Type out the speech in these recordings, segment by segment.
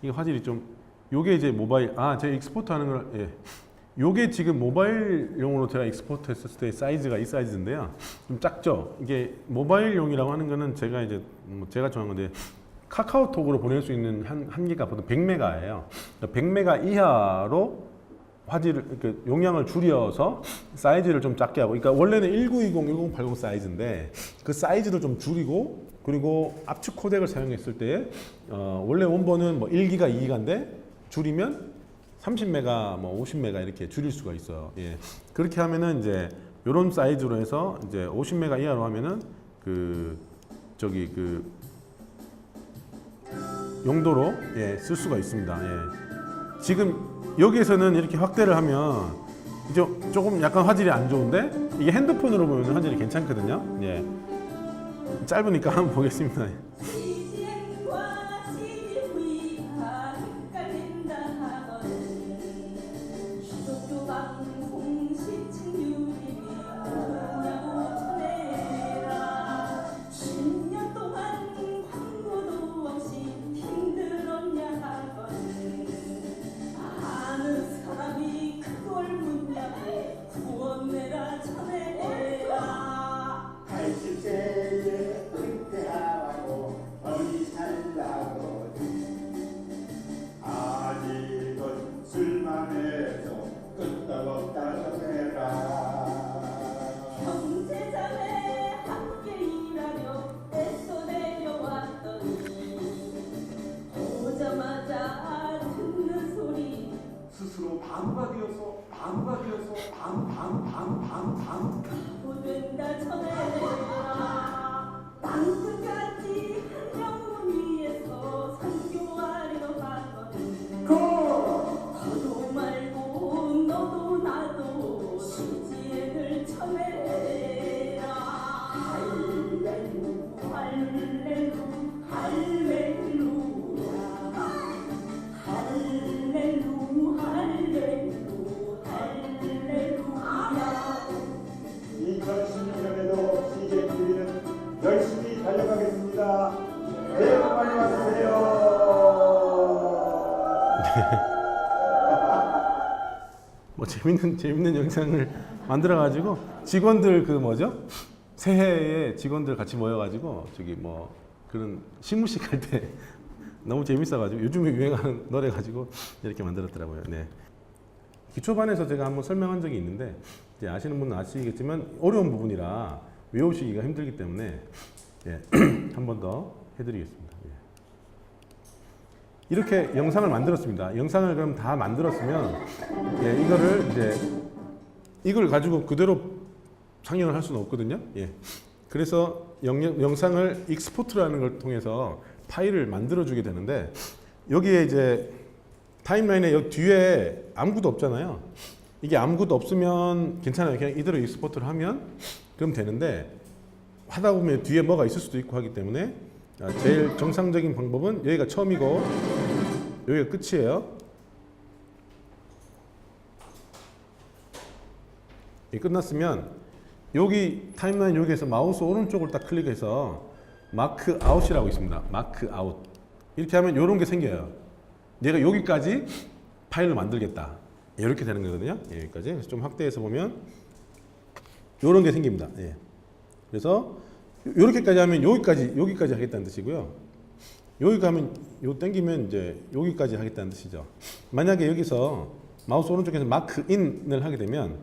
이게 화질이 좀 요게 이제 모바일 아 제가 익스포트 하는 걸 예. 요게 지금 모바일용으로 제가 익스포트 했을 때 사이즈가 이 사이즈인데요. 좀 작죠. 이게 모바일용이라고 하는 거는 제가 이제 뭐 제가 정한 건데 카카오톡으로 보낼 수 있는 한, 한계가 보통 100메가예요. 100메가 이하로 화질을 그 용량을 줄여서 사이즈를 좀 작게 하고 그러니까 원래는 1920, 1080 사이즈인데 그 사이즈를 좀 줄이고 그리고 압축 코덱을 사용했을 때 어, 원래 원본은 뭐 1기가 2기가인데 줄이면 30메가 뭐 50메가 이렇게 줄일 수가 있어요. 예. 그렇게 하면은 이제 요런 사이즈로 해서 이제 50메가 이하로 하면은 그 저기 그 용도로 예, 쓸 수가 있습니다. 예. 지금 여기에서는 이렇게 확대를 하면 이제 조금 약간 화질이 안 좋은데 이게 핸드폰으로 보면 화질이 괜찮거든요. 예. 짧으니까 한번 보겠습니다. 바보 재밌는 재밌는 영상을 만들어 가지고 직원들 그 뭐죠? 새해에 직원들 같이 모여 가지고 저기 뭐 그런 신문식 할 때 너무 재밌어 가지고 요즘에 유행하는 노래 가지고 이렇게 만들었더라고요. 네. 기초반에서 제가 한번 설명한 적이 있는데 이제 아시는 분은 아시겠지만 어려운 부분이라 외우시기가 힘들기 때문에 예, 한번 더 해드리겠습니다. 예. 이렇게 영상을 만들었습니다. 영상을 그럼 다 만들었으면 예, 이거를 이제 이걸 가지고 그대로 상영을 할 수는 없거든요. 예. 그래서 영, 영상을 익스포트라는 걸 통해서 파일을 만들어 주게 되는데 여기에 이제 타임라인에 여기 뒤에 아무것도 없잖아요. 이게 아무것도 없으면 괜찮아요. 그냥 이대로 익스포트를 하면 그럼 되는데 하다 보면 뒤에 뭐가 있을 수도 있고 하기 때문에 아, 제일 정상적인 방법은 여기가 처음이고 여기가 끝이에요. 이 끝났으면 여기 타임라인 여기에서 마우스 오른쪽을 딱 클릭해서 마크 아웃이라고 있습니다. 마크 아웃. 이렇게 하면 이런 게 생겨요. 내가 여기까지 파일을 만들겠다. 이렇게 되는 거거든요. 예, 여기까지. 좀 확대해서 보면 이런 게 생깁니다. 예. 그래서 이렇게까지 하면 여기까지 여기까지 하겠다는 뜻이고요. 여기 가면 요 땡기면 이제 여기까지 하겠다는 뜻이죠. 만약에 여기서 마우스 오른쪽에서 마크 인을 하게 되면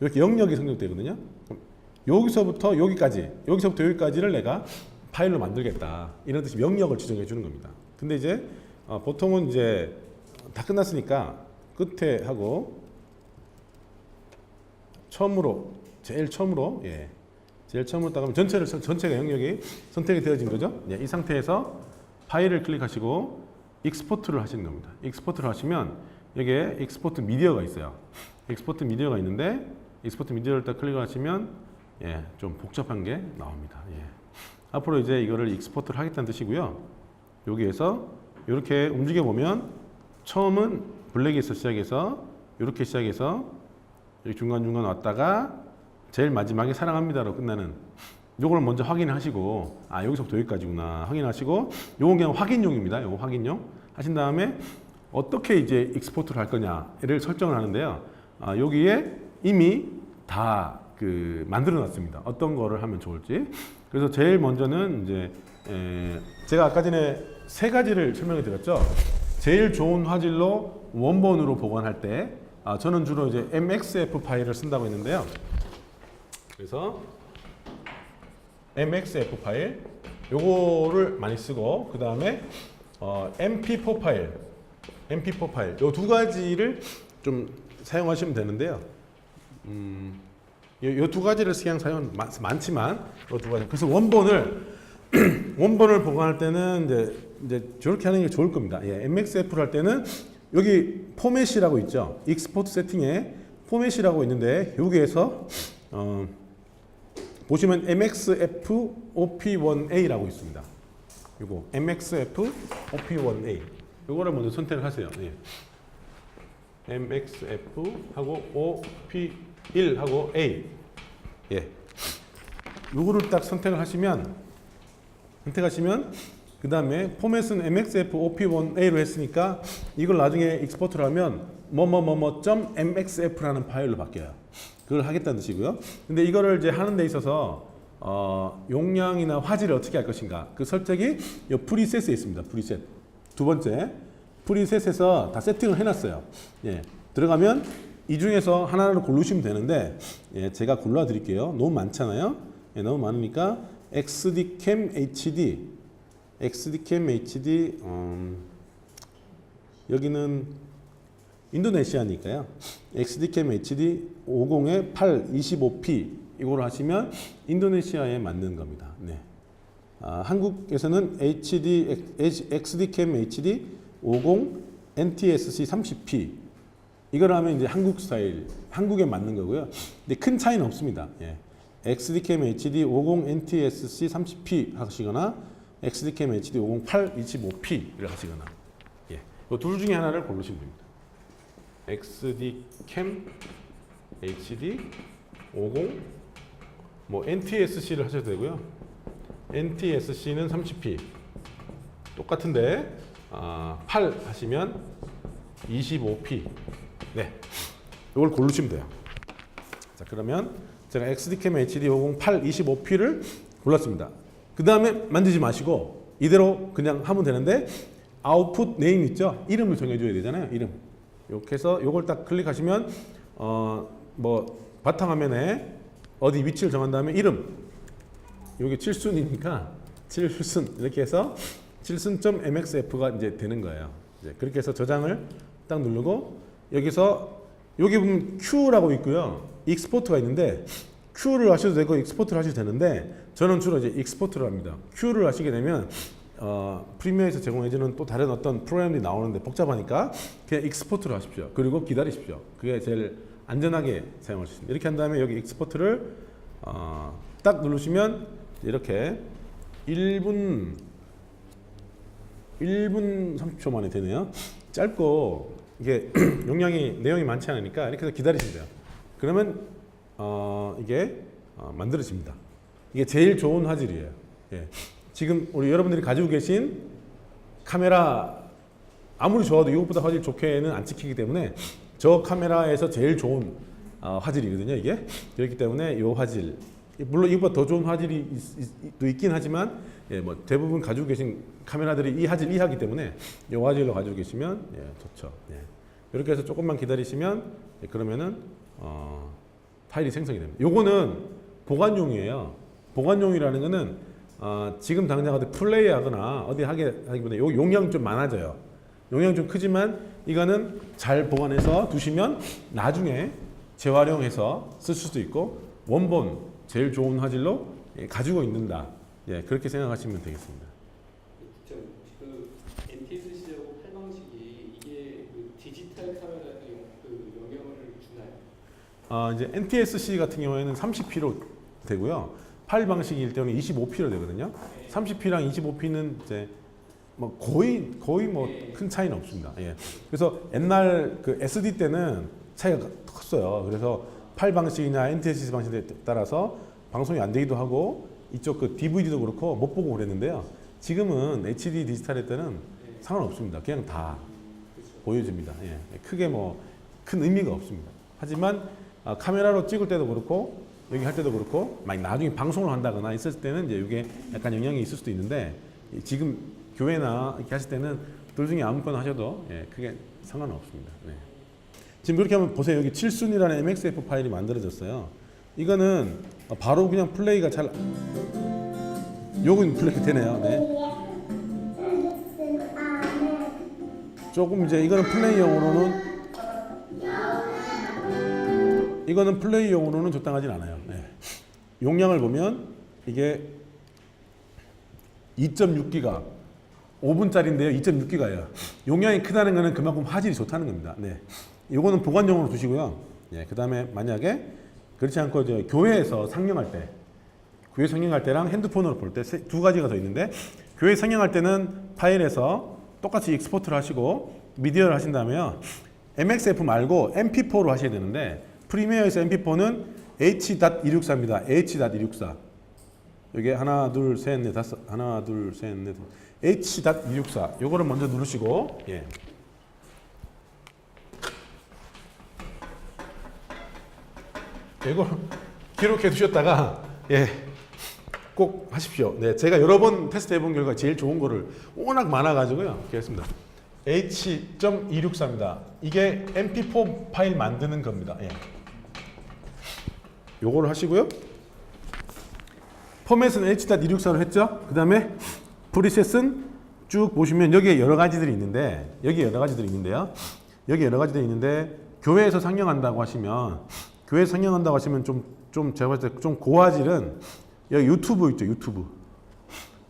이렇게 영역이 성립되거든요. 그럼 여기서부터 여기까지, 여기서부터 여기까지를 내가 파일로 만들겠다. 이런 뜻이 영역을 지정해 주는 겁니다. 근데 이제 어, 보통은 이제 다 끝났으니까 끝에 하고 처음으로 제일 처음으로 예. 제일 처음으로 따가면 전체를 선- 전체가 영역이 선택이 되어진 거죠. 예, 이 상태에서 파일을 클릭하시고 익스포트를 하시는 겁니다. 익스포트를 하시면 여기에 익스포트 미디어가 있어요. 익스포트 미디어가 있는데 익스포트 미디어를 딱 클릭하시면 예, 좀 복잡한 게 나옵니다. 예. 앞으로 이제 이거를 익스포트를 하겠다는 뜻이고요. 여기에서 이렇게 움직여 보면 처음은 블랙에서 시작해서 이렇게 시작해서 여기 중간중간 왔다가 제일 마지막에 사랑합니다로 끝나는 요걸 먼저 확인하시고 아 여기서부터 여기까지구나 확인하시고 요건 그냥 확인용입니다. 요거 확인용 하신 다음에 어떻게 이제 익스포트를 할 거냐를 설정을 하는데요. 아, 여기에 이미 다 그 만들어 놨습니다. 어떤 거를 하면 좋을지. 그래서 제일 먼저는 이제 에, 제가 아까 전에 세 가지를 설명해 드렸죠. 제일 좋은 화질로 원본으로 보관할 때 아, 저는 주로 이제 MXF 파일을 쓴다고 했는데요. 그래서 MXF 파일 요거를 많이 쓰고 그 다음에 어, MP4 파일 MP4 파일 요 두 가지를 좀 사용하시면 되는데요. 음, 요 두 가지를 그냥 사용 많, 많지만 요 두 가지 그래서 원본을 원본을 보관할 때는 이제 이제 저렇게 하는 게 좋을 겁니다. 예, MXF를 할 때는 여기 포맷이라고 있죠. 익스포트 세팅에 포맷이라고 있는데 여기에서 어, 보시면 MXF OP1A라고 있습니다. 이거 MXF OP1A 이거를 먼저 선택을 하세요. 예. MXF 하고 OP1 하고 A 예. 요거를 딱 선택을 하시면 선택하시면 그 다음에 포맷은 MXF OP1A로 했으니까 이걸 나중에 익스포트를 하면 뭐뭐뭐뭐.mxf라는 파일로 바뀌어요. 그걸 하겠다는 뜻이고요. 근데 이거를 이제 하는 데 있어서 어, 용량이나 화질을 어떻게 할 것인가 그 설정이 이 프리셋에 있습니다. 프리셋 두 번째 프리셋에서 다 세팅을 해놨어요. 예, 들어가면 이 중에서 하나를 고르시면 되는데 예, 제가 골라 드릴게요. 너무 많잖아요. 예, 너무 많으니까 XDCam HD XDCam HD 음, 여기는 인도네시아니까요. XDCam HD 50에 8 25p 이걸 하시면 인도네시아에 맞는 겁니다. 네. 아, 한국에서는 HD XDCam HD 50 NTSC 30p 이걸 하면 이제 한국 스타일 한국에 맞는 거고요. 근데 큰 차이는 없습니다. 예. XDCam HD 50 NTSC 30p 하시거나 XDCam HD 50 8 25p를 하시거나 예. 이둘 중에 하나를 고르시면 됩니다. XDCam HD 50 뭐 NTSC를 하셔도 되고요. NTSC는 30p 똑같은데 아, 8 하시면 25p 네 이걸 고르시면 돼요. 자 그러면 제가 XDCam HD 50 8 25p를 골랐습니다. 그 다음에 만지지 마시고 이대로 그냥 하면 되는데 아웃풋 네임 있죠? 이름을 정해줘야 되잖아요. 이름. 이렇게 해서 이걸 딱 클릭하시면 어 뭐 바탕화면에 어디 위치를 정한 다음에 이름 여기 칠순이니까 칠순 이렇게 해서 칠순.mxf가 이제 되는 거예요. 이제 그렇게 해서 저장을 딱 누르고 여기서 여기 보면 Q라고 있고요. 익스포트가 있는데 Q를 하셔도 되고 익스포트를 하셔도 되는데 저는 주로 이제 익스포트를 합니다. Q를 하시게 되면 어, 프리미어에서 제공해주는 또 다른 어떤 프로그램이 나오는데 복잡하니까 그냥 익스포트를 하십시오. 그리고 기다리십시오. 그게 제일 안전하게 사용할 수 있습니다. 이렇게 한 다음에 여기 익스포트를 어, 딱 누르시면 이렇게 1분 1분 30초 만에 되네요. 짧고 이게 용량이 내용이 많지 않으니까 이렇게 해서 기다리시면 돼요. 그러면 어, 이게 어, 만들어집니다. 이게 제일 좋은 화질이에요. 예. 지금 우리 여러분들이 가지고 계신 카메라 아무리 좋아도 이것보다 화질 좋게는 안 찍히기 때문에 저 카메라에서 제일 좋은 어, 화질이거든요. 이게 그렇기 때문에 이 화질 물론 이것보다 더 좋은 화질이 있, 있긴 하지만 예, 뭐 대부분 가지고 계신 카메라들이 이 화질 이하기 때문에 이 화질로 가지고 계시면 예, 좋죠. 예. 이렇게 해서 조금만 기다리시면 예, 그러면은 어, 파일이 생성이 됩니다. 요거는 보관용이에요. 보관용이라는 거는 어, 지금 당장 어디 플레이하거나 어디 하게 하기보다 요 용량 좀 많아져요. 용량 좀 크지만 이거는 잘 보관해서 두시면 나중에 재활용해서 쓸 수도 있고 원본 제일 좋은 화질로 예, 가지고 있는다. 예, 그렇게 생각하시면 되겠습니다. 저, 그 NTSC하고 팔방식이 이게 그 디지털 카메라에 그 영향을 주나요? 어, 이제 NTSC 같은 경우에는 30p로 되고요. 파일 방식일 때는 25p로 되거든요. 30p랑 25p는 이제 뭐 거의 거의 뭐 큰 차이는 없습니다. 예. 그래서 옛날 그 SD 때는 차이가 컸어요. 그래서 파일 방식이나 NTSC 방식에 따라서 방송이 안 되기도 하고 이쪽 그 DVD도 그렇고 못 보고 그랬는데요. 지금은 HD 디지털 할 때는 상관없습니다. 그냥 다. 보여줍니다. 예. 크게 뭐 큰 의미가 없습니다. 하지만 아, 카메라로 찍을 때도 그렇고 여기 할 때도 그렇고 만약 나중에 방송을 한다거나 있을 때는 이제 이게 약간 영향이 있을 수도 있는데 이 지금 교회나 이렇게 하실 때는 둘 중에 아무거나 하셔도 예, 크게 상관은 없습니다. 네. 지금 그렇게 하면 보세요. 여기 7순이라는 MXF 파일이 만들어졌어요. 이거는 바로 그냥 플레이가 잘 요건 플레이 되네요. 네. 조금 이제 이거는 플레이용으로는 이거는 플레이용으로는 적당하진 않아요. 네. 용량을 보면 이게 2.6기가 5분짜리인데요. 2.6기가예요. 용량이 크다는 거는 그만큼 화질이 좋다는 겁니다. 네. 이거는 보관용으로 두시고요. 네. 그다음에 만약에 그렇지 않고 이제 교회에서 상영할 때 교회 상영할 때랑 핸드폰으로 볼 때 두 가지가 더 있는데 교회 상영할 때는 파일에서 똑같이 익스포트를 하시고 미디어를 하신다면 MXF 말고 MP4로 하셔야 되는데 프리미어에서 MP4는 H.264입니다. H.264. 여기 하나 둘 셋 넷 다섯 하나 둘 셋 넷 H.264 요거를 먼저 누르시고 예. 이거 기록해 두셨다가 예. 꼭 하십시오. 네, 제가 여러 번 테스트 해본 결과 제일 좋은 거를 워낙 많아가지고요. 이렇게 했습니다. H.264입니다. 이게 MP4 파일 만드는 겁니다. 예. 요거를 하시고요. 포맷은 H.264로 했죠. 그 다음에 프리셋은 쭉 보시면 여기에 여러 가지들이 있는데 여기 여러 가지들이 있는데요. 여기 여러 가지들이 있는데 교회에서 상영한다고 하시면 교회 에서 상영한다고 하시면 좀 좀 제가 봤을 때 좀 고화질은 여기 유튜브 있죠 유튜브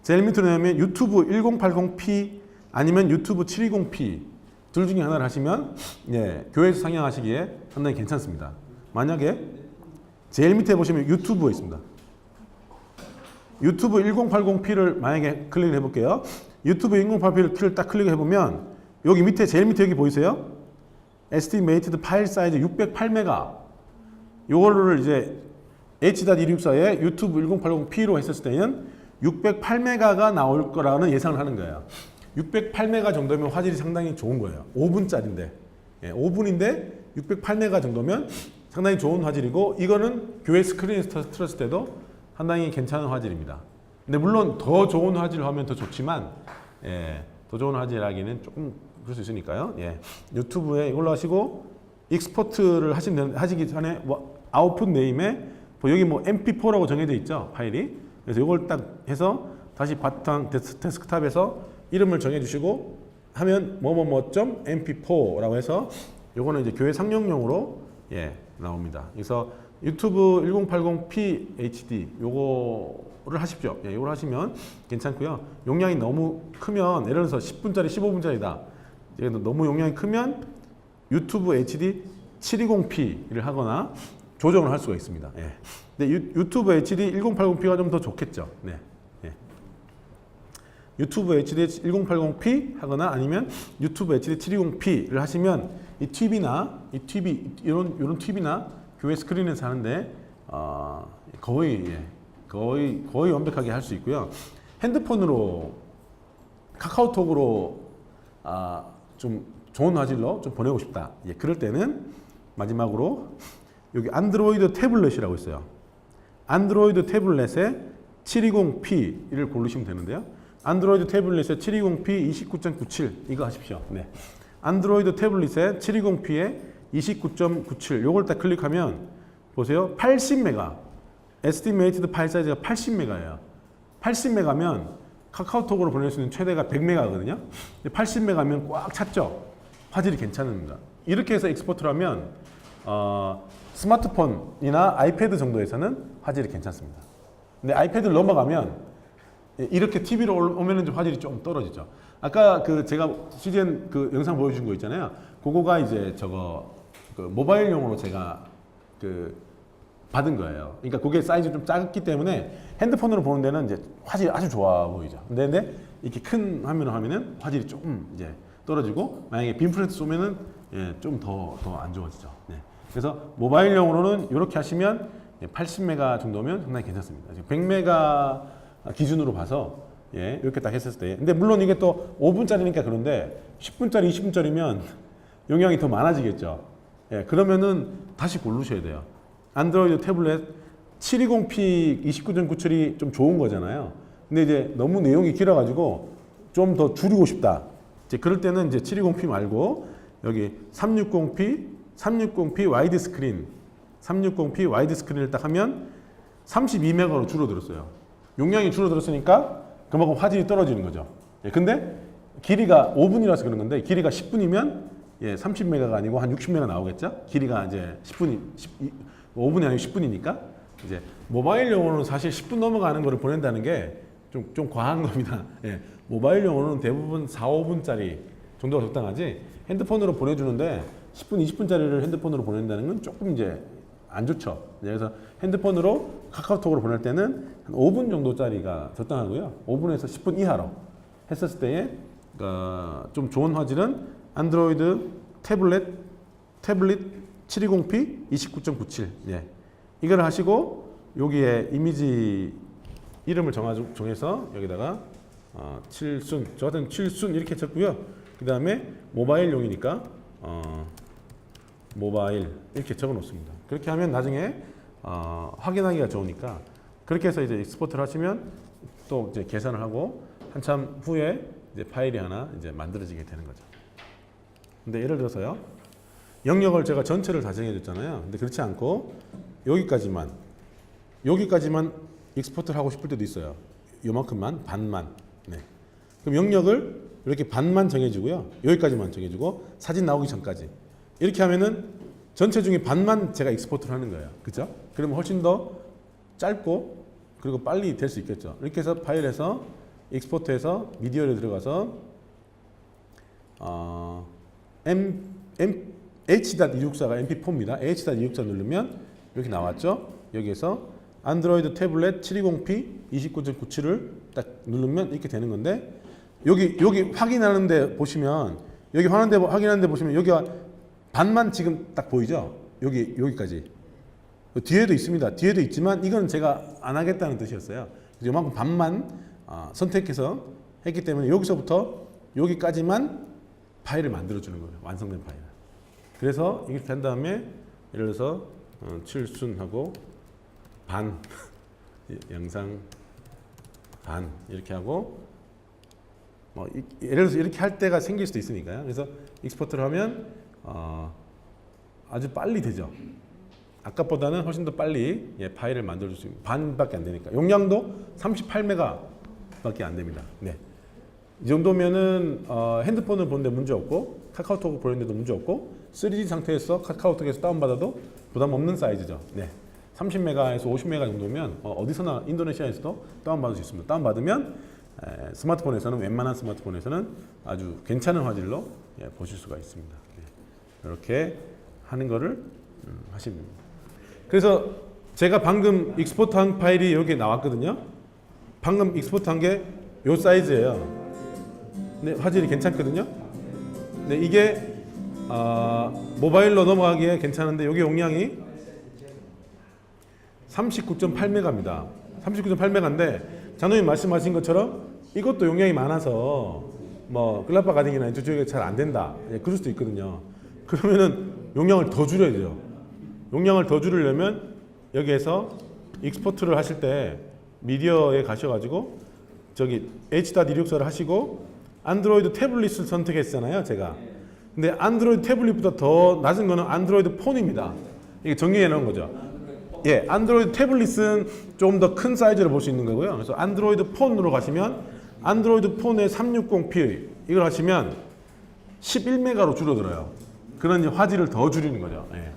제일 밑으로 내면 유튜브 1080p 아니면 유튜브 720p 둘 중에 하나를 하시면 예 교회에서 상영하시기에 상당히 괜찮습니다. 만약에 제일 밑에 보시면 유튜브가 있습니다. 유튜브 1080p를 만약에 클릭을 해볼게요. 유튜브 1080p를 딱 클릭해 보면 여기 밑에 제일 밑에 여기 보이세요? Estimated 파일 사이즈 608메가. 요거를 이제 H.264에 유튜브 1080p로 했었을 때는 608메가가 나올 거라는 예상을 하는 거예요. 608메가 정도면 화질이 상당히 좋은 거예요. 5분짜리인데. 예, 5분인데 608메가 정도면 상당히 좋은 화질이고 이거는 교회 스크린에 틀었을 때도 상당히 괜찮은 화질입니다. 근데 물론 더 좋은 화질을 하면 더 좋지만 예, 더 좋은 화질하기는 조금 그럴 수 있으니까요. 예, 유튜브에 이걸로 하시고 익스포트를 하시면 하시기 전에 뭐 아웃풋 네임에 뭐 여기 뭐 MP4라고 정해져 있죠 파일이. 그래서 이걸 딱 해서 다시 바탕 데스, 데스크탑에서 이름을 정해주시고 하면 뭐뭐뭐.점 mp4라고 해서 요거는 이제 교회 상영용으로 예 나옵니다. 그래서 유튜브 1080p HD 요거를 하십시오. 예, 요걸 하시면 괜찮고요. 용량이 너무 크면 예를 들어서 10분짜리, 15분짜리다. 너무 용량이 크면 유튜브 HD 720p를 하거나 조정을 할 수가 있습니다. 예. 근데 유, 유튜브 HD 1080p가 좀 더 좋겠죠. 네. 예. 유튜브 HD 1080p 하거나 아니면 유튜브 HD 720p를 하시면 이 TV나 이 TV 이런 이런 TV나 교회 스크린에서 하는데 어, 거의 예, 거의 거의 완벽하게 할 수 있고요. 핸드폰으로 카카오톡으로 아, 좀 좋은 화질로 좀 보내고 싶다. 예, 그럴 때는 마지막으로 여기 안드로이드 태블릿이라고 있어요. 안드로이드 태블릿에 720p를 고르시면 되는데요. 안드로이드 태블릿에 720p 29.97 이거 하십시오. 네. 안드로이드 태블릿에 720p에 29.97 요걸 딱 클릭하면 보세요. 80메가 에스티메이티드 파일 사이즈가 80메가예요. 80메가면 카카오톡으로 보낼 수 있는 최대가 100메가거든요. 80메가면 꽉 찼죠. 화질이 괜찮습니다. 이렇게 해서 익스포트를 하면 어, 스마트폰이나 아이패드 정도에서는 화질이 괜찮습니다. 근데 아이패드를 넘어가면 이렇게 TV로 오면은 좀 화질이 좀 떨어지죠. 아까 그 제가 CGN 그 영상 보여준 거 있잖아요. 그거가 이제 저거 그 모바일용으로 제가 그 받은 거예요. 그러니까 그게 사이즈 좀 작기 때문에 핸드폰으로 보는 데는 이제 화질이 아주 좋아 보이죠. 근데, 근데 이렇게 큰 화면으로 하면은 화질이 조금 이제 떨어지고 만약에 빈프레트 쏘면은 예, 좀 더 더 안 좋아지죠. 네. 그래서 모바일용으로는 이렇게 하시면 80메가 정도면 상당히 괜찮습니다. 지금 100메가 기준으로 봐서 예, 이렇게 딱 했을 때. 근데 물론 이게 또 5분짜리니까 그런데 10분짜리, 20분짜리면 용량이 더 많아지겠죠. 예, 그러면은 다시 고르셔야 돼요. 안드로이드 태블릿 720p 29.97이 좀 좋은 거잖아요. 근데 이제 너무 내용이 길어가지고 좀 더 줄이고 싶다. 이제 그럴 때는 이제 720p 말고 여기 360p, 360p 와이드 스크린, 360p 와이드 스크린을 딱 하면 32메가로 줄어들었어요. 용량이 줄어들었으니까 그만큼 화질이 떨어지는 거죠. 예, 근데 길이가 5분이라서 그런 건데 길이가 10분이면 예, 30메가가 아니고 한 60메가 나오겠죠? 길이가 이제 10분이 10, 5분이 아니고 10분이니까 이제 모바일용으로는 사실 10분 넘어가는 거를 보낸다는 게 좀 좀 과한 겁니다. 예, 모바일용으로는 대부분 4, 5분짜리 정도가 적당하지 핸드폰으로 보내주는데 10분, 20분짜리를 핸드폰으로 보낸다는 건 조금 이제 안 좋죠. 그래서 핸드폰으로 카카오톡으로 보낼 때는 한 5분 정도짜리가 적당하고요. 5분에서 10분 이하로 했었을 때에 어, 좀 좋은 화질은 안드로이드 태블릿 태블릿 720p 29.97 예. 이걸 하시고 여기에 이미지 이름을 정해서 여기다가 어, 7순 저 같은 7순 이렇게 쳤고요. 그 다음에 모바일용이니까 어, 모바일 이렇게 적어 놓습니다. 그렇게 하면 나중에 어, 확인하기가 좋으니까 그렇게 해서 이제 익스포트를 하시면 또 이제 계산을 하고 한참 후에 이제 파일이 하나 이제 만들어지게 되는 거죠. 근데 예를 들어서요. 영역을 제가 전체를 다 정해줬잖아요. 근데 그렇지 않고 여기까지만 여기까지만 익스포트를 하고 싶을 때도 있어요. 요만큼만 반만. 네. 그럼 영역을 이렇게 반만 정해주고요. 여기까지만 정해주고 사진 나오기 전까지 이렇게 하면은 전체 중에 반만 제가 익스포트를 하는 거예요. 그죠? 그러면 훨씬 더 짧고 그리고 빨리 될 수 있겠죠. 이렇게 해서 파일에서 익스포트해서 미디어를 들어가서 어, M, M, H.264가 MP4입니다. H.264 누르면 이렇게 나왔죠. 여기에서 안드로이드 태블릿 720p 29.97을 딱 누르면 이렇게 되는 건데 여기 여기 확인하는데 보시면 여기 확인하는데 확인하는데 보시면 여기가 반만 지금 딱 보이죠? 여기 여기까지 뒤에도 있습니다. 뒤에도 있지만 이건 제가 안 하겠다는 뜻이었어요. 이만큼 반만 아, 선택해서 했기 때문에 여기서부터 여기까지만 파일을 만들어 주는 거예요. 완성된 파일. 그래서 이렇게 한 다음에 예를 들어서 어, 7순하고 반 영상 반 이렇게 하고 뭐 이- 예를 들어서 이렇게 할 때가 생길 수도 있으니까요. 그래서 익스포트를 하면 어, 아주 빨리 되죠. 아까보다는 훨씬 더 빨리 예, 파일을 만들어 줄 수 있는 반밖에 안 되니까 용량도 38메가밖에 안 됩니다. 네. 이 정도면은 어, 핸드폰을 보는데 문제 없고 카카오톡을 보는데도 문제 없고 3D 상태에서 카카오톡에서 다운받아도 부담 없는 사이즈죠. 네. 30메가에서 50메가 정도면 어, 디서나 인도네시아에서도 다운받을 수 있습니다. 다운받으면 에, 스마트폰에서는 웬만한 스마트폰에서는 아주 괜찮은 화질로 예, 보실 수가 있습니다. 네. 이렇게 하는 거를 음, 하시면 됩니다. 그래서 제가 방금 익스포트한 파일이 여기 나왔거든요. 방금 익스포트한 게 요 사이즈예요. 네, 화질이 괜찮거든요. 네, 이게 아, 모바일로 넘어가기에 괜찮은데 여기 용량이 39.8메가입니다. 39.8메가인데 장로님 말씀하신 것처럼 이것도 용량이 많아서 뭐 클라파 가딩이나 이쪽에 잘 안 된다. 예, 그럴 수도 있거든요. 그러면은 용량을 더 줄여야 돼요. 용량을 더 줄이려면 여기에서 익스포트를 하실 때 미디어에 가셔가지고 저기 H.264를 하시고 안드로이드 태블릿을 선택했잖아요, 제가. 근데 안드로이드 태블릿보다 더 낮은 거는 안드로이드 폰입니다. 이게 정리해 놓은 거죠. 예, 안드로이드 태블릿은 좀 더 큰 사이즈로 볼수 있는 거고요. 그래서 안드로이드 폰으로 가시면 안드로이드 폰의 360p 이걸 하시면 11메가로 줄어들어요. 그런 화질을 더 줄이는 거죠. 예.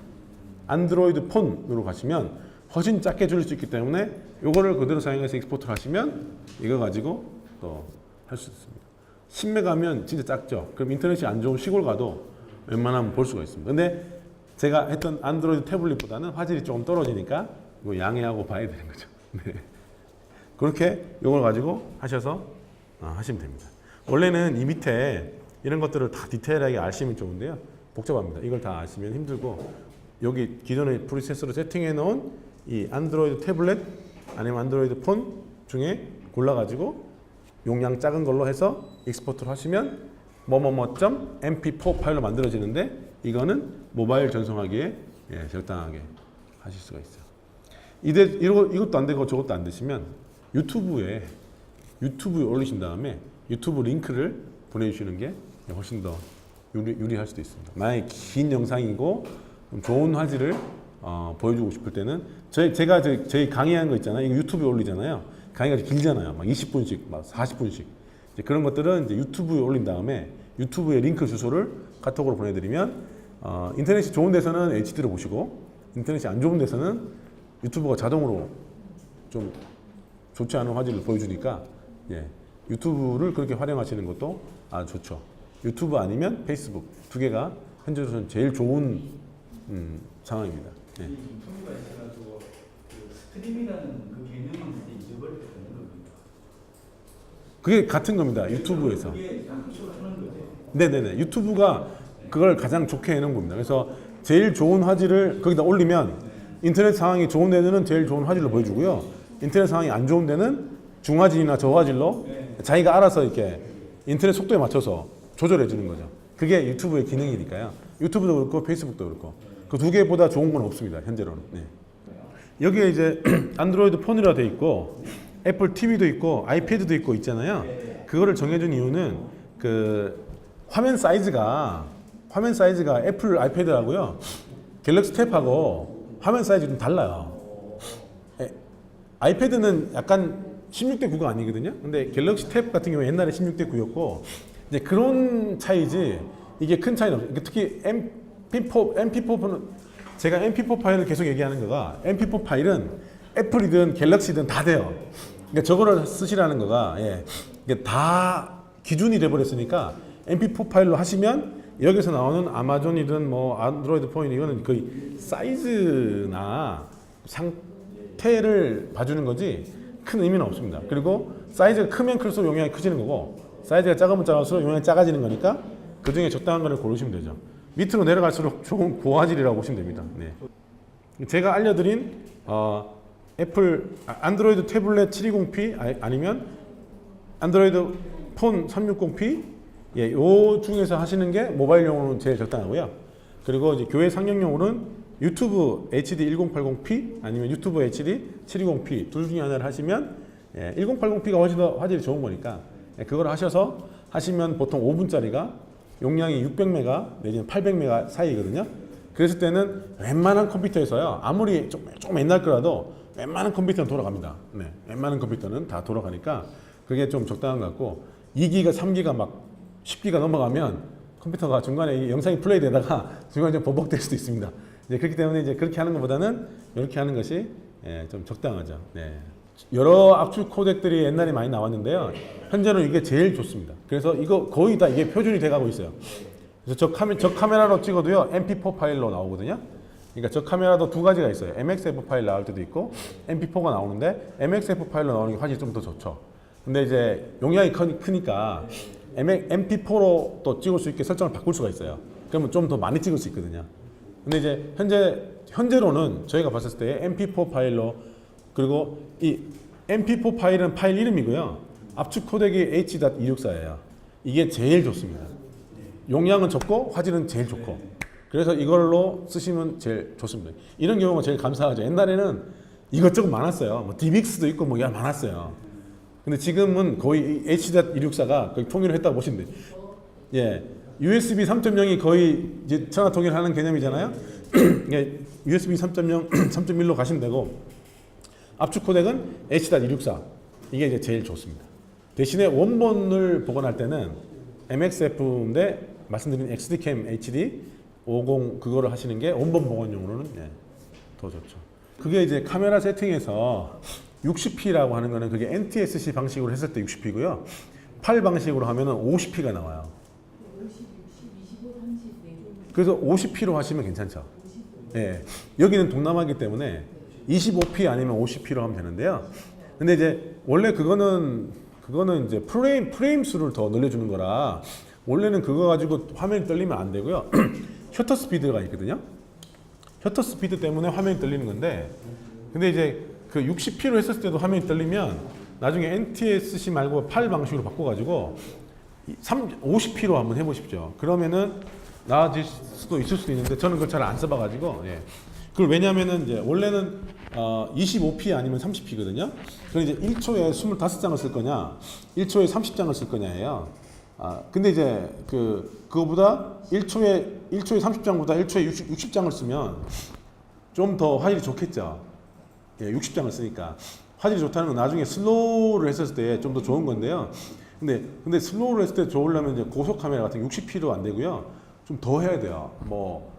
안드로이드 폰으로 가시면 훨씬 작게 줄일 수 있기 때문에 이거를 그대로 사용해서 익스포트를 하시면 이거 가지고 또 할 수 있습니다. 10메 가면 진짜 작죠. 그럼 인터넷이 안 좋은 시골 가도 웬만하면 볼 수가 있습니다. 근데 제가 했던 안드로이드 태블릿보다는 화질이 조금 떨어지니까 이거 양해하고 봐야 되는 거죠. 네. 그렇게 이걸 가지고 하셔서 어, 하시면 됩니다. 원래는 이 밑에 이런 것들을 다 디테일하게 아시면 좋은데요. 복잡합니다. 이걸 다 아시면 힘들고 여기 기존의 프리셋으로 세팅해 놓은 이 안드로이드 태블릿 아니면 안드로이드 폰 중에 골라 가지고 용량 작은 걸로 해서 익스포트를 하시면 뭐뭐뭐.점 mp4 파일로 만들어지는데 이거는 모바일 전송하기에 예, 적당하게 하실 수가 있어요. 이대 이것도 안 되고 저것도 안 되시면 유튜브에 유튜브에 올리신 다음에 유튜브 링크를 보내주시는 게 훨씬 더 유리, 유리 할 수도 있습니다. 만약에 긴 영상이고 좀 좋은 화질을 어, 보여주고 싶을 때는 저희 제가 저, 저희 강의한 거 있잖아요. 이거 유튜브에 올리잖아요. 강의가 길잖아요. 막 20분씩, 막 40분씩. 이제 그런 것들은 이제 유튜브에 올린 다음에 유튜브에 링크 주소를 카톡으로 보내드리면 어, 인터넷이 좋은 데서는 HD로 보시고 인터넷이 안 좋은 데서는 유튜브가 자동으로 좀 좋지 않은 화질을 보여주니까 예, 유튜브를 그렇게 활용하시는 것도 아주 좋죠. 유튜브 아니면 페이스북 두 개가 현재로서는 제일 좋은 음, 상황입니다. 예. 이 유튜브가 있어가지고 그 스트림이라는 그 개념이 이제 잊어버렸다는 겁니다. 그게 같은 겁니다. 유튜브에서. 그게 양쪽으로 하는 거죠. 네네네. 유튜브가 그걸 가장 좋게 해놓은 겁니다. 그래서 제일 좋은 화질을 거기다 올리면 인터넷 상황이 좋은 데는 제일 좋은 화질로 보여주고요. 인터넷 상황이 안 좋은 데는 중화질이나 저화질로 자기가 알아서 이렇게 인터넷 속도에 맞춰서 조절해 주는 거죠. 그게 유튜브의 기능이니까요. 유튜브도 그렇고 페이스북도 그렇고 그 두 개보다 좋은 건 없습니다. 현재로는. 네. 여기에 이제 안드로이드 폰이라 돼 있고 애플 TV도 있고 아이패드도 있고 있잖아요. 그거를 정해준 이유는 그 화면 사이즈가 화면 사이즈가 애플 아이패드하고요 갤럭시 탭하고 화면 사이즈 좀 달라요. 에, 아이패드는 약간 16대 9가 아니거든요. 근데 갤럭시 탭 같은 경우에 옛날에 16대 9였고 이제 그런 차이지 이게 큰 차이는 없어요. 특히 MP4 MP4는 제가 MP4 파일을 계속 얘기하는 거가 MP4 파일은 애플이든 갤럭시든 다 돼요. 그러니까 저거를 쓰시라는 거가 예. 이게 다 기준이 돼 버렸으니까 MP4 파일로 하시면 여기서 나오는 아마존이든 뭐 안드로이드 폰 이거는 거의 사이즈나 상태를 봐주는 거지 큰 의미는 없습니다. 그리고 사이즈가 크면 클수록 용량이 커지는 거고 사이즈가 작으면 작을수록 용량이 작아지는 거니까 그 중에 적당한 거를 고르시면 되죠. 밑으로 내려갈수록 좋은 고화질이라고 보시면 됩니다. 네. 제가 알려드린 어, 애플 아, 안드로이드 태블릿 720p 아, 아니면 안드로이드 폰 360p 예, 요 중에서 하시는 게 모바일용으로는 제일 적당하고요. 그리고 이제 교회 상영용으로는 유튜브 HD 1080p 아니면 유튜브 HD 720p 둘 중에 하나를 하시면 예, 1080p가 훨씬 더 화질이 좋은 거니까 예, 그걸 하셔서 하시면 보통 5분짜리가 용량이 600메가 내지는 800메가 사이거든요. 그랬을 때는 웬만한 컴퓨터에서요. 아무리 좀, 좀 옛날 거라도 웬만한 컴퓨터는 돌아갑니다. 네, 웬만한 컴퓨터는 다 돌아가니까 그게 좀 적당한 것 같고 2기가 3기가 막 10기가 넘어가면 컴퓨터가 중간에 이 영상이 플레이 되다가 중간에 좀 버벅될 수도 있습니다. 이제 그렇기 때문에 이제 그렇게 하는 것보다는 이렇게 하는 것이 예, 좀 적당하죠. 네. 여러 압축 코덱들이 옛날에 많이 나왔는데요. 현재는 이게 제일 좋습니다. 그래서 이거 거의 다 이게 표준이 돼가고 있어요. 그래서 저, 카메, 저 카메라로 찍어도요, MP4 파일로 나오거든요. 그러니까 저 카메라도 두 가지가 있어요. MXF 파일 나올 때도 있고, MP4가 나오는데, MXF 파일로 나오는 게 화질이 좀 더 좋죠. 근데 이제 용량이 크, 크니까, MP4로 또 찍을 수 있게 설정을 바꿀 수가 있어요. 그러면 좀 더 많이 찍을 수 있거든요. 근데 이제 현재, 현재로는 저희가 봤을 때 MP4 파일로, 그리고 이 MP4 파일은 파일 이름이고요. 압축 코덱이 H.264예요. 이게 제일 좋습니다. 용량은 적고 화질은 제일 좋고 그래서 이걸로 쓰시면 제일 좋습니다. 이런 경우가 제일 감사하죠. 옛날에는 이것저것 많았어요. 뭐 DBX도 있고 뭐 많았어요. 근데 지금은 거의 H.264가 거의 통일을 했다고 보시면 돼요. 예. USB 3.0이 거의 이제 전화 통일하는 개념이잖아요. 예, USB 3.0, 3.1로 가시면 되고 압축 코덱은 H.264 이게 이제 제일 좋습니다. 대신에 원본을 보관할 때는 MXF인데 말씀드린 XDCAM HD 50 그거를 하시는 게 원본 보관용으로는 예, 더 좋죠. 그게 이제 카메라 세팅에서 60p라고 하는 거는 그게 NTSC 방식으로 했을 때 60p고요. 팔 방식으로 하면은 50p가 나와요. 그래서 50p로 하시면 괜찮죠. 예. 여기는 동남아기 때문에 25p 아니면 50p로 하면 되는데요. 근데 이제 원래 그거는 그거는 이제 프레임 프레임 수를 더 늘려주는 거라 원래는 그거 가지고 화면이 떨리면 안 되고요. 셔터 스피드가 있거든요. 셔터 스피드 때문에 화면이 떨리는 건데 근데 이제 그 60p로 했을 때도 화면이 떨리면 나중에 NTSC 말고 팔 방식으로 바꿔가지고 3, 50P로 한번 해보십시오. 그러면은 나아질 수도 있을 수도 있는데 저는 그걸 잘 안 써봐가지고 예. 그걸 왜냐면은 이제 원래는 어 25P 아니면 30P거든요. 그럼 이제 1초에 25장을 쓸 거냐, 1초에 30장을 쓸 거냐예요. 아 근데 이제 그 그거보다 1초에 1초에 30장보다 1초에 60, 60 장을 쓰면 좀 더 화질이 좋겠죠. 예, 60장을 쓰니까 화질이 좋다는 건 나중에 슬로우를 했을 때 좀 더 좋은 건데요. 근데 근데 슬로우를 했을 때 좋으려면 이제 고속 카메라 같은 60P도 안 되고요. 좀 더 해야 돼요. 뭐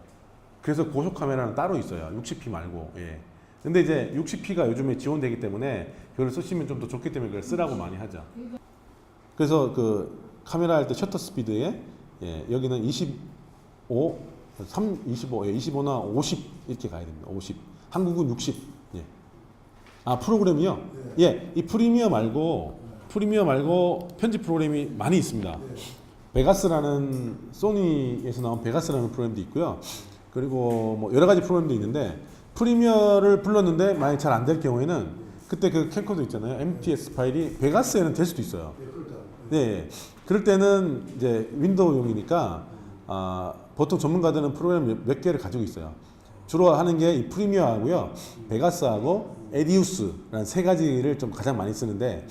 그래서 고속 카메라는 따로 있어요. 60P 말고. 예. 근데 이제 60P가 요즘에 지원되기 때문에 그걸 쓰시면 좀 더 좋기 때문에 그걸 쓰라고 많이 하죠. 그래서 그 카메라 할 때 셔터 스피드에 예, 여기는 25, 3, 25, 예, 25나 50 이렇게 가야 됩니다. 50. 한국은 60. 예. 아 프로그램이요? 예, 이 프리미어 말고 프리미어 말고 편집 프로그램이 많이 있습니다. 베가스라는 소니에서 나온 베가스라는 프로그램도 있고요. 그리고 뭐 여러 가지 프로그램도 있는데 프리미어를 불렀는데 만약 잘 안 될 경우에는 그때 그 캠코더 있잖아요. MTS 파일이 베가스에는 될 수도 있어요. 네, 그럴 때는 이제 윈도우용이니까 아, 보통 전문가들은 프로그램 몇, 몇 개를 가지고 있어요. 주로 하는 게 이 프리미어하고요, 베가스하고 에디우스라는 세 가지를 좀 가장 많이 쓰는데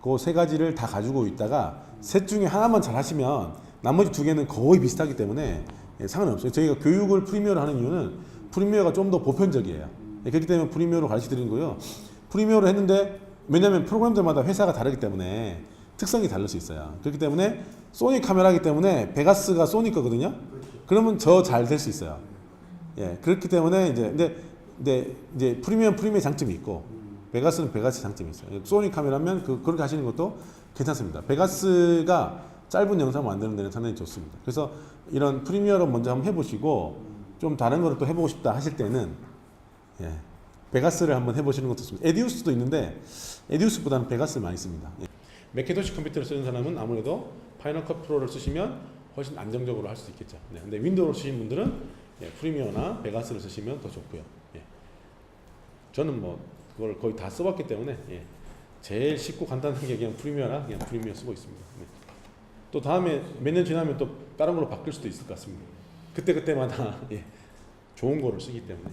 그 세 가지를 다 가지고 있다가 셋 중에 하나만 잘 하시면 나머지 두 개는 거의 비슷하기 때문에 예, 상관이 없어요. 저희가 교육을 프리미어로 하는 이유는 프리미어가 좀 더 보편적이에요. 예, 그렇기 때문에 프리미어로 가르쳐 드리는 거고요. 프리미어로 했는데 왜냐하면 프로그램들마다 회사가 다르기 때문에 특성이 다를 수 있어요. 그렇기 때문에 소니 카메라기 때문에 베가스가 소니 거거든요. 그러면 저 잘 될 수 있어요. 예, 그렇기 때문에 이제 근데, 근데 이제 프리미엄 프리미엄 장점이 있고 베가스는 베가스 장점이 있어요. 소니 카메라면 그 그렇게 하시는 것도 괜찮습니다. 베가스가 짧은 영상 만드는 데는 상당히 좋습니다. 그래서 이런 프리미어로 먼저 한번 해보시고 좀 다른 거를 또 해보고 싶다 하실 때는 예, 베가스를 한번 해보시는 것도 좋습니다. 에디우스도 있는데 에디우스보다는 베가스를 많이 씁니다. 예. 맥키도시 컴퓨터를 쓰는 사람은 아무래도 파이널 컷 프로를 쓰시면 훨씬 안정적으로 할 수 있겠죠. 네, 근데 윈도우를 쓰시는 분들은 예, 프리미어나 베가스를 쓰시면 더 좋고요. 예. 저는 뭐 그걸 거의 다 써봤기 때문에 예, 제일 쉽고 간단한 게 그냥 프리미어나 그냥 프리미어 쓰고 있습니다. 네. 또 다음에 몇 년 지나면 또 다른 걸로 바뀔 수도 있을 것 같습니다. 그때 그때마다 예, 좋은 거를 쓰기 때문에.